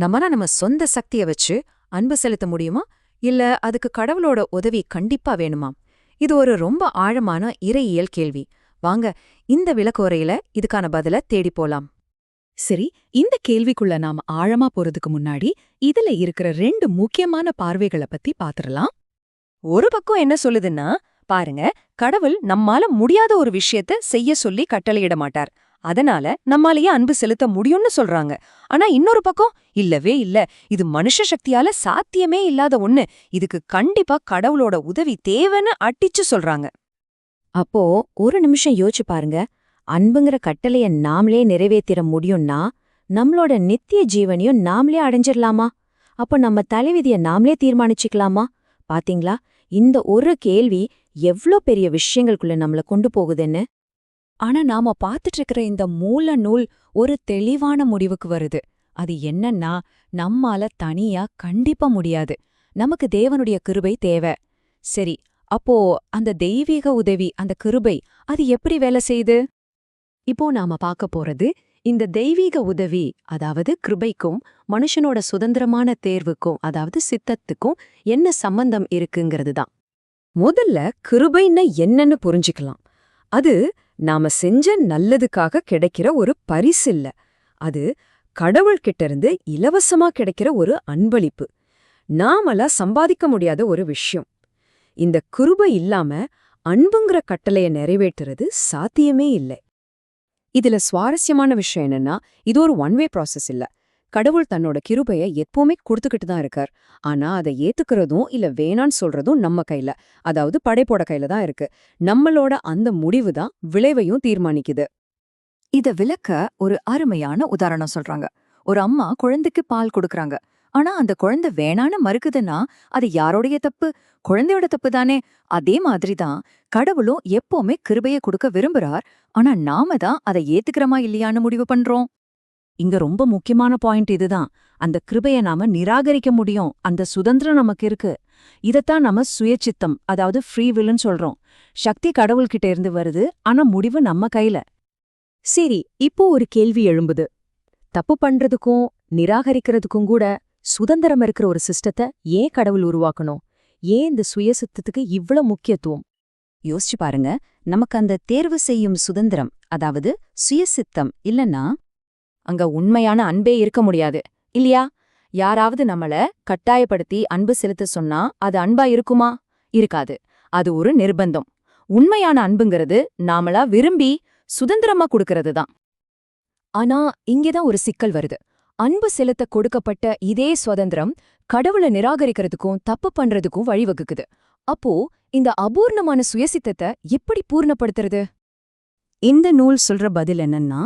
நம்மனா நம்ம சொந்த சக்திய வச்சு அன்பு செலுத்த முடியுமா? இல்ல அதுக்கு கடவுளோட உதவி கண்டிப்பா வேணுமா? இது ஒரு ரொம்ப ஆழமான இறையியல் கேள்வி. வாங்க இந்த விளக்கோரையில இதுக்கான பதில தேடி போலாம். சரி இந்த கேள்விக்குள்ள நாம ஆழமா போறதுக்கு முன்னாடி இதுல இருக்கிற ரெண்டு முக்கியமான பார்வைகளை பத்தி பாத்துரலாம் ஒரு பக்கம் என்ன சொல்லுதுன்னா பாருங்க கடவுள் நம்மால முடியாத ஒரு விஷயத்த செய்ய சொல்லி கட்டளையிட மாட்டார். அதனால நம்மாலேயே அன்பு செலுத்த முடியும்னு சொல்றாங்க. ஆனா இன்னொரு பக்கம் இல்லவே இல்ல. இது மனுஷ சக்தியால சாத்தியமே இல்லாத ஒண்ணு. இதுக்கு கண்டிப்பா கடவுளோட உதவி தேவைன்னு அட்டிச்சு சொல்றாங்க. அப்போ ஒரு நிமிஷம் யோசிச்சு பாருங்க. அன்புங்கிற கட்டளைய நாமளே நிறைவேற்றிட முடியும்னா நம்மளோட நித்திய ஜீவனையும் நாமளே அடைஞ்சிடலாமா? அப்போ நம்ம தலைவிதிய நாமளே தீர்மானிச்சுக்கலாமா? பாத்தீங்களா? இந்த ஒரு கேள்வி எவ்ளோ பெரிய விஷயங்களுக்குள்ள நம்மள கொண்டு போகுதுன்னு? ஆனா நாம பாத்துட்டு இருக்கிற இந்த மூல நூல் ஒரு தெளிவான முடிவுக்கு வருது. அது என்னன்னா நம்மால தனியா கண்டிப்பா முடியாது. நமக்கு தேவனுடைய கிருபை தேவை. சரி அப்போ அந்த தெய்வீக உதவி அந்த கிருபை அது எப்படி வேலை செய்யுது இப்போ நாம பார்க்க போறது இந்த தெய்வீக உதவி அதாவது கிருபைக்கும் மனுஷனோட சுதந்திரமான தேர்வுக்கும் அதாவது சித்தத்துக்கும் என்ன சம்பந்தம் இருக்குங்கிறது தான் முதல்ல கிருபைன்னா என்னன்னு புரிஞ்சுக்கலாம். அது நாம செஞ்ச நல்லதுக்காக கிடைக்கிற ஒரு பரிசு இல்ல. அது கடவுள்கிட்ட இருந்து இலவசமா கிடைக்கிற ஒரு அன்பளிப்பு. நாமளா சம்பாதிக்க முடியாத ஒரு விஷயம். இந்த குருப இல்லாம அன்புங்கிற கட்டளைய நிறைவேற்றுறது சாத்தியமே இல்லை. இதுல சுவாரஸ்யமான விஷயம் என்னன்னா இது ஒரு ஒன் வே ப்ராசஸ் இல்ல. கடவுள் தன்னோட கிருபைய எப்பவுமே கொடுத்துக்கிட்டு தான் இருக்கார். ஆனா அதை ஏத்துக்கிறதும் இல்ல வேணான்னு சொல்றதும் நம்ம கையில. அதாவது படைப்போட கையில தான் இருக்கு. நம்மளோட அந்த முடிவு தான் விளைவையும் தீர்மானிக்குது. இத விளக்க ஒரு அருமையான உதாரணம் சொல்றாங்க. ஒரு அம்மா குழந்தைக்கு பால் கொடுக்கறாங்க. ஆனா அந்த குழந்தை வேணான்னு மறுக்குதுன்னா அது யாரோடைய தப்பு? குழந்தையோட தப்பு தானே. அதே மாதிரி தான் கடவுளும் எப்பவுமே கிருபைய கொடுக்க விரும்புறார். ஆனா நாம தான் அதை ஏத்துக்கிறோமா இல்லையான்னு முடிவு பண்றோம். இங்க ரொம்ப முக்கியமான பாயிண்ட் இதுதான். அந்த கிருபைய நாம நிராகரிக்க முடியும். அந்த சுதந்திரம் நமக்கு இருக்கு. இதத்தான் நம்ம சுயச்சித்தம் அதாவது ஃப்ரீ வில்லுன்னு சொல்றோம். சக்தி கடவுள்கிட்ட இருந்து வருது ஆனா முடிவு நம்ம கையில. சரி இப்போ ஒரு கேள்வி எழும்புது. தப்பு பண்றதுக்கும் நிராகரிக்கிறதுக்கும் கூட சுதந்திரம் இருக்கிற ஒரு சிஸ்டத்தை ஏன் கடவுள் உருவாக்கணும்? ஏன் இந்த சுயசித்தத்துக்கு இவ்ளோ முக்கியத்துவம்? யோசிச்சு பாருங்க. நமக்கு அந்த தேர்வு செய்யும் சுதந்திரம் அதாவது சுயசித்தம் இல்லன்னா அங்க உண்மையான அன்பே இருக்க முடியாது. இல்லையா? யாராவது நம்மள கட்டாயப்படுத்தி அன்பு செலுத்த சொன்னா அது அன்பா இருக்குமா? இருக்காது. அது ஒரு நிர்பந்தம். உண்மையான அன்புங்கிறது நாமளா விரும்பி சுதந்திரமா கொடுக்கறது தான். ஆனா இங்கேதான் ஒரு சிக்கல் வருது. அன்பு செலுத்த கொடுக்கப்பட்ட இதே சுதந்திரம் கடவுளை நிராகரிக்கிறதுக்கும் தப்பு பண்றதுக்கும் வழிவகுக்குது. அப்போ இந்த அபூர்ணமான சுயசித்தத்தை எப்படி பூர்ணப்படுத்துறது? இந்த நூல் சொல்ற பதில் என்னன்னா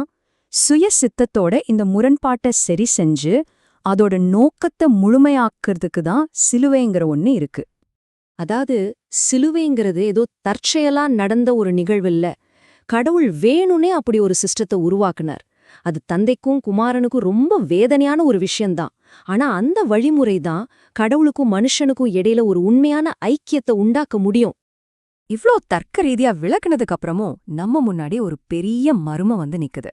சுய சித்தத்தோட இந்த முரண்பாட்டை சரி செஞ்சு அதோட நோக்கத்தை முழுமையாக்குறதுக்கு தான் சிலுவைங்கிற ஒண்ணு இருக்கு. அதாவது சிலுவைங்கிறது ஏதோ தற்செயலா நடந்த ஒரு நிகழ்வில்ல. கடவுள் வேணும்னே அப்படி ஒரு சிஸ்டத்தை உருவாக்குனார். அது தந்தைக்கும் குமாரனுக்கும் ரொம்ப வேதனையான ஒரு விஷயம்தான் ஆனா அந்த வழிமுறை தான் கடவுளுக்கும் மனுஷனுக்கும் இடையில ஒரு உண்மையான ஐக்கியத்தை உண்டாக்க முடியும். இவ்ளோ தர்க்க ரீதியா விளக்குனதுக்கு அப்புறமும் நம்ம முன்னாடி ஒரு பெரிய மர்மம் வந்து நிக்குது.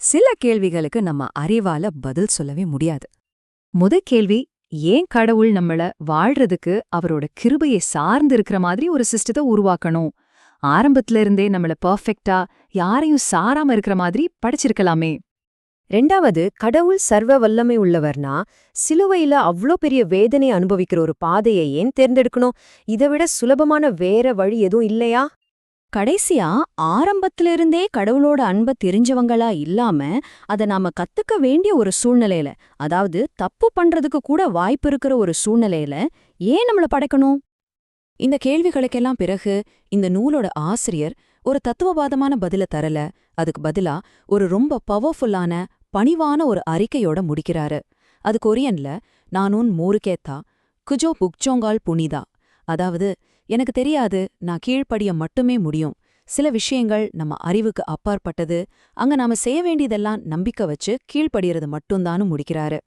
சில கேள்விகளுக்கு நம்ம அறிவால பதில் சொல்லவே முடியாது. முத கேள்வி ஏன் கடவுள் நம்மள வாழ்றதுக்கு அவரோட கிருபையை சார்ந்து இருக்கிற மாதிரி ஒரு சிஸ்டத்தை உருவாக்கணும்? ஆரம்பத்துல இருந்தே நம்மள பர்ஃபெக்டா யாரையும் சாராம இருக்கிற மாதிரி படைச்சிருக்கலாமே. ரெண்டாவது கடவுள் சர்வ வல்லமை உள்ளவர்னா சிலுவையில அவ்ளோ பெரிய வேதனை அனுபவிக்கிற ஒரு பாதையை ஏன் தேர்ந்தெடுக்கணும்? இதை விட சுலபமான வேற வழி எதுவும் இல்லையா? கடைசியா ஆரம்பத்துல இருந்தே கடவுளோட அன்ப தெரிஞ்சவங்களா இல்லாம அத நாம கத்துக்க வேண்டிய ஒரு சூழ்நிலையில அதாவது தப்பு பண்றதுக்கு கூட வாய்ப்பு இருக்கிற ஒரு சூழ்நிலையில ஏன் நம்மள படைக்கணும்? இந்த கேள்விகளுக்கெல்லாம் பிறகு இந்த நூலோட ஆசிரியர் ஒரு தத்துவவாதமான பதில தரல. அதுக்கு பதிலா ஒரு ரொம்ப பவர்ஃபுல்லான பணிவான ஒரு அறிக்கையோட முடிக்கிறாரு. அது கொரியன்ல நானூன் மோருகேத்தா குஜோ புக்சோங்கால் புனிதா. அதாவது எனக்கு தெரியாது நான் கீழ்ப்படிய மட்டுமே முடியும். சில விஷயங்கள் நம்ம அறிவுக்கு அப்பாற்பட்டது. அங்க நாம செய்ய வேண்டியதெல்லாம் நம்பிக்கை வச்சு கீழ்ப்படுகிறது மட்டும்தான்னு முடிக்கிறாரு.